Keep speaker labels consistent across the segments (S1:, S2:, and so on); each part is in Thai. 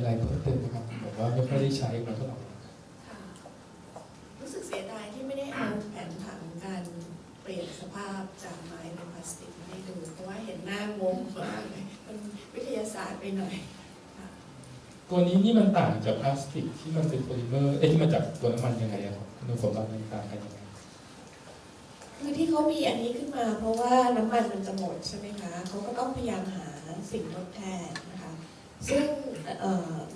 S1: อะไรเพิ่มเติมไหมครับผมว่าไม่ค่อยได้ใช้มาเท่าไหร่
S2: ค่ะรู้สึกเสียดายที่ไม่ได้เอาแผนผังการเปลี่ยนสภาพจากไม้เป็นพลาสติกมาให้ดู เพราะว่าเห็นหน้างงมากเลยมันวิทยาศาสตร์ไปหน่อยค่ะ
S1: ตัวนี้นี่มันต่างจากพลาสติกที่มันเป็นโพลิเมอร์เอ้ยที่มาจากตัวน้ำมันยังไงอะครับคุณสมบัติมันต่างกันยังไง
S2: คือที่เขามีอันนี้ขึ้นมา เพราะว่าน้ำมันมันจะหมดใช่ไหมคะเขาก็ต้องพยายามหาสิ่งทดแทนนะคะ ซึ่ง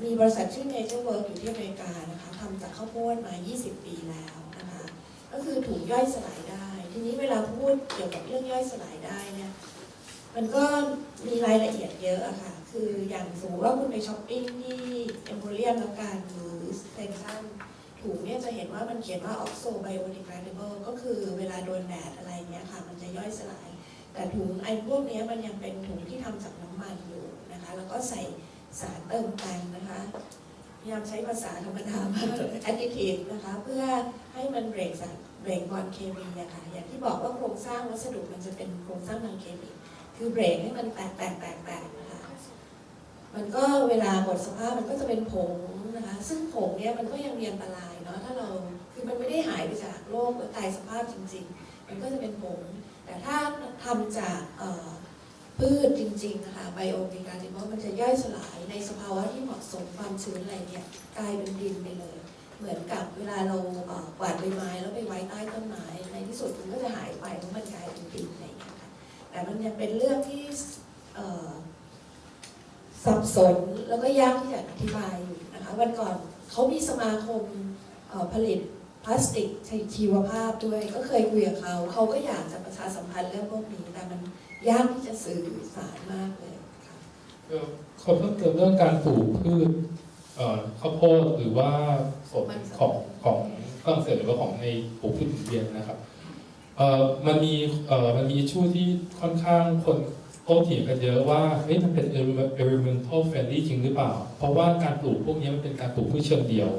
S2: มีบริษัทชื่อ Nature Work อยู่ที่อเมริกานะคะทำจากข้าวโพดมา 20 ปีแล้วนะคะก็คือถูกย่อยสลายได้ ทีนี้เวลาพูดเกี่ยวกับเรื่องย่อยสลายได้เนี่ยมันก็มีรายละเอียดเยอะอะค่ะ คืออย่างสมมติว่าคุณไปช้อปปิ้งที่เอ็มโพเรียมแล้วกันหรือเซนซันถุงเนี่ยจะเห็นว่ามันเขียนว่า oxo biodegradable ก็คือเวลาโดนแดดอะไรเนี้ยค่ะ มันจะย่อยสลาย แต่ถุงไอ้พวกเนี้ยมันยังเป็นถุงที่ทำจากน้ำมันอยู่นะคะ แล้วก็ใส่ สารเติมแต่งนะคะพยายามใช้ภาษาธรรมดามากเลย additive นะคะ เพื่อให้มันเบรกสารเบรกบอลเคมีอะค่ะอย่างที่บอกว่าโครงสร้างวัสดุมันจะเป็นโครงสร้างทางเคมีคือเบรกให้มันแตกแตกแตกแตกนะคะมันก็เวลาหมดสภาพมันก็จะเป็นผงนะคะ ซึ่งผงเนี้ยมันก็ยังมีอันตรายเนาะถ้าเราคือมันไม่ได้หายไปจากโลกและกายสภาพจริง ๆ มันก็จะเป็นผงแต่ถ้าทำจากเอ่อ พืชจริงๆนะคะไบโอมีการดิมมันจะย่อยสลายในสภาวะที่เหมาะสมความชื้นอะไรเนี่ยกลายเป็นดินไปเลย เหมือนกับเวลาเราเอ่อกวาดใบไม้แล้วไปไว้ใต้ต้นไม้ในที่สุดมันก็จะหายไปเพราะมันกลายเป็นดินอะไรอย่างเงี้ยค่ะแต่มันยังเป็นเรื่องที่สับสนแล้วก็ยากที่จะอธิบายอยู่นะคะวันก่อนเขามีสมาคมผลิต พลาสติกชีวภาพด้วย ก็เคยคุยกับเขา เขาก็อยากจะประชาสัมพันธ์เรื่องพวกนี้ แต่มันยากที่จะสื่อสารมากเลยค่ะ
S1: ก็ขอเพิ่มเติมเรื่องการปลูกพืชเอ่อข้าวโพดหรือว่าสดของของฝรั่งเศสหรือว่าของในปลูกพืชหมุนเวียนนะครับเอ่อมันมีเอ่อมันมีช่วที่ค่อนข้างคนโต้เถียงกันเยอะว่าเฮ้ยมันเป็น environmental friendly จริงหรือเปล่า เพราะว่าการปลูกพวกนี้มันเป็นการปลูกพืชเชิงเดียว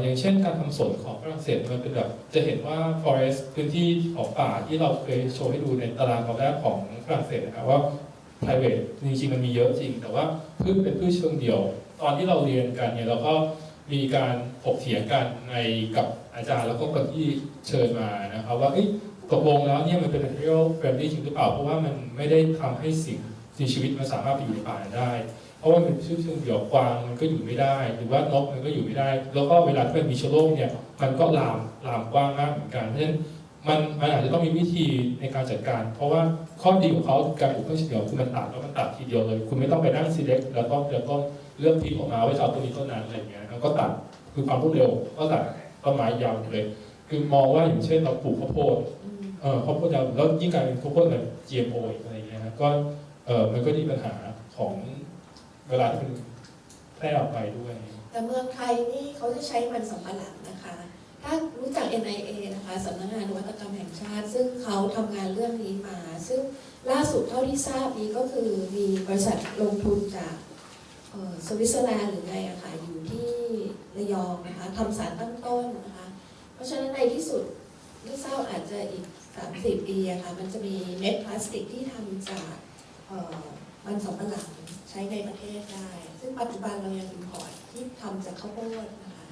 S1: อย่างเช่นการทำสวนของฝรั่งเศสมันเป็นแบบจะเห็นว่า forest พื้นที่ของป่าที่เราเคยโชว์ให้ดูในตารางตอนแรกของฝรั่งเศสนะครับว่า private จริงๆมันมีเยอะจริง แต่ว่าพืชเป็นพืชเชิงเดียว ตอนที่เราเรียนกันเนี่ยเราก็มีการถกเถียงกันในกับอาจารย์แล้วก็คนที่เชิญมานะครับว่าเอ้ยตกลงแล้วเนี่ยมันเป็น material friendly จริงหรือเปล่า เพราะว่ามันไม่ได้ทำให้สิ่งมีชีวิตมันสามารถไปอยู่ในป่าได้ เพราะว่ามันเป็นพืชเชิงเดี่ยวกวางมันก็อยู่ไม่ได้ หรือว่านกมันก็อยู่ไม่ได้ แล้วก็เวลาที่มันมีเชื้อโรคเนี่ยมันก็ลามลามกว้างมากเหมือนกันเพราะฉะนั้นมันมันอาจจะต้องมีวิธีในการจัดการ เพราะว่าข้อดีของเขาการปลูกพืชเชิงเดี่ยวคือมันตัดแล้วมันตัดทีเดียวเลย คุณไม่ต้องไปนั่ง select แล้วก็แล้วก็เลือกพิกออกมาว่าจะเอาตัวนี้ต้นนั้นอะไรอย่างเงี้ยแล้วก็ตัดคือความรวดเร็วก็ตัดต้นไม้ยาวเลย คือมองว่าอย่างเช่นเราปลูกข้าวโพดเออข้าวโพดยาวแล้วยิ่งกลายเป็นข้าวโพดแบบ GMO อะไรอย่างเงี้ยก็เออมันก็มีปัญหาของ เวลาที่มันแพร่ออกไปด้วย
S2: แต่เมืองไทยนี่เขาจะใช้มันสำปะหลังนะคะ ถ้ารู้จัก NIA นะคะสำนักงานนวัตกรรมแห่งชาติ ซึ่งเขาทำงานเรื่องนี้มา ซึ่งล่าสุดเท่าที่ทราบนี้ก็คือมีบริษัทลงทุนจากสวิตเซอร์แลนด์หรือไงอะค่ะอยู่ที่ระยองนะคะทำสารตั้งต้นนะคะ เพราะฉะนั้นในที่สุดไม่ทราบอาจจะอีก 30 ปีอะค่ะมันจะมีเม็ดพลาสติกที่ทำจาก มันสำปะหลังใช้ในประเทศได้ ซึ่งปัจจุบันเรายังอินพอร์ตที่ทำจากข้าวโพดนะคะ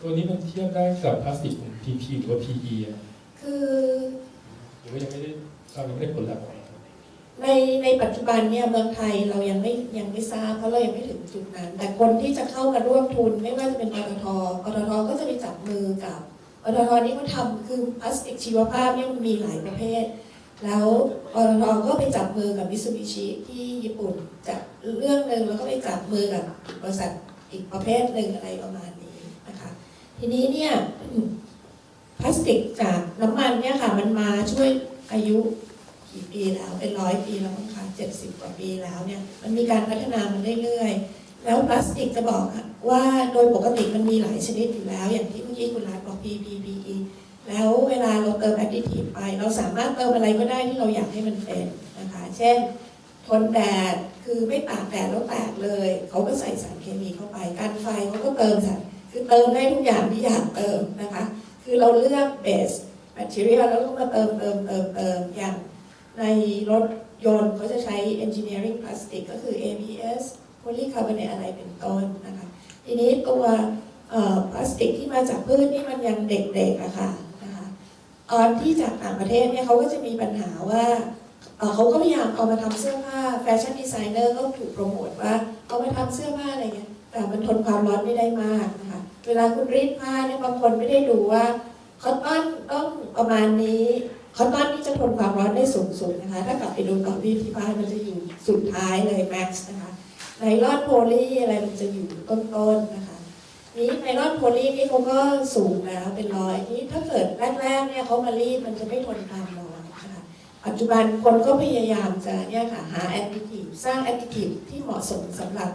S1: ตัวนี้มันเทียบได้กับพลาสติกของ PP หรือว่า PE อะ
S2: คือ
S1: หรือว่ายังไม่ได้เรายังไม่ได้ผลลัพธ์
S2: ในในปัจจุบันเนี่ยเมืองไทยเรายังไม่ยังไม่ทราบเพราะเรายังไม่ถึงจุดนั้น แต่คนที่จะเข้ามาร่วมทุน ไม่ว่าจะเป็นปตทปตทก็จะไปจับมือกับปตทนี่เขาทำคือพลาสติกชีวภาพเนี่ยมันมีหลายประเภท แล้วปตทก็ไปจับมือกับมิ t ซูบิชิที่ญี่ปุ่นจากเรื่องหนึ่งแล้วก็ไปจับมือกับบริษัทอีกประเภทหนึ่งอะไรประมาณนี้นะคะ ทีนี้เนี่ยพลาสติกจากน้ำมันเนี่ยค่ะ มันมาช่วยอายุกี่ปีแล้ว เป็นร้อยปีแล้วมั้งคะเจ็ดสิบกว่าปีแล้วเนี่ย มันมีการพัฒนามันเรื่อยๆแล้วพลาสติกจะบอกว่าโดยปกติมันมีหลายชนิดอยู่แล้ว อย่างที่เมื่อกี้คุณรัฐบอก PP PE เวลาเราเติมแอดดิทีฟไป เราสามารถเติมอะไรก็ได้ที่เราอยากให้มันเป็นนะคะ เช่น ทนแดดคือไม่ตากแดดแล้วแตกเลย เขาก็ใส่สารเคมีเข้าไปการไฟเขาก็เติมสารคือเติมได้ทุกอย่างที่อยากเติมนะคะ คือเราเลือกเบสแมทเทียลแล้วก็มาเติมเติมเติมเติมอย่างในรถยนต์เขาจะใช้ engineering plastic ก็คือ ABS โพลีคาร์บอเนตอะไรเป็นต้นนะคะ ทีนี้ตัวพลาสติกที่มาจากพืชนี่มันยังเด็กๆอะค่ะนะ คะตอนที่จากต่างประเทศเนี่ยเขาก็จะมีปัญหาว่าเขาก็พยายามเอามาทำเสื้อผ้าแฟชั่นดีไซเนอร์ก็ถูกโปรโมทว่าเอามาทำเสื้อผ้าอะไรเงี้ยแต่มันทนความร้อนไม่ได้มากนะคะเวลาคุณรีดผ้าเนี่ยบางคนไม่ได้ดูว่าคอตตอนต้องประมาณนี้คอตตอนนี่จะทนความร้อนได้สูงสุดนะคะ ถ้ากลับไปดูตอนรีดที่บ้ามันจะอยู่สุดท้ายเลยแม็กซ์นะคะไนลอนโพลีอะไรมันจะอยู่ต้นๆนะคะ นี้ไนลอนโพลีนี่เขาก็สูงแล้วเป็นร้อยนี้ถ้าเกิดแรกๆเนี่ยเขามารีดมันจะไม่ทนความร้อนนะคะปัจจุบันคนก็พยายามจะเนี่ยค่ะหาแอดดิทีฟสร้างแอดดิทีฟที่เหมาะสมสำหรับ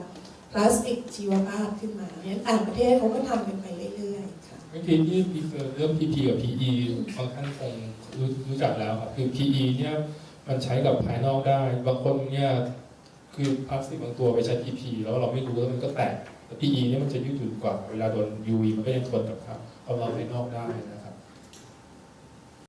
S2: พลาสติกชีวภาพขึ้นมาเนี่ยต่างประเทศเขาก็ทำกันไปเรื่อยๆค่ะ
S1: เมื่อกี้ที่พีเเรื่อง PP กับ PE บางท่านคงรู้รู้จักแล้วครับคือ PE เนี่ยมันใช้กับภายนอกได้ บางคนเนี่ย คือพลาสติกบางตัวไปใช้ PP แล้วเราไม่รู้แล้วมันก็แตกแต่ PE เนี่ยมันจะยืดหยุ่นกว่า เวลาโดน UV มันก็ยังทนกับความร้อนภายนอกได้นะ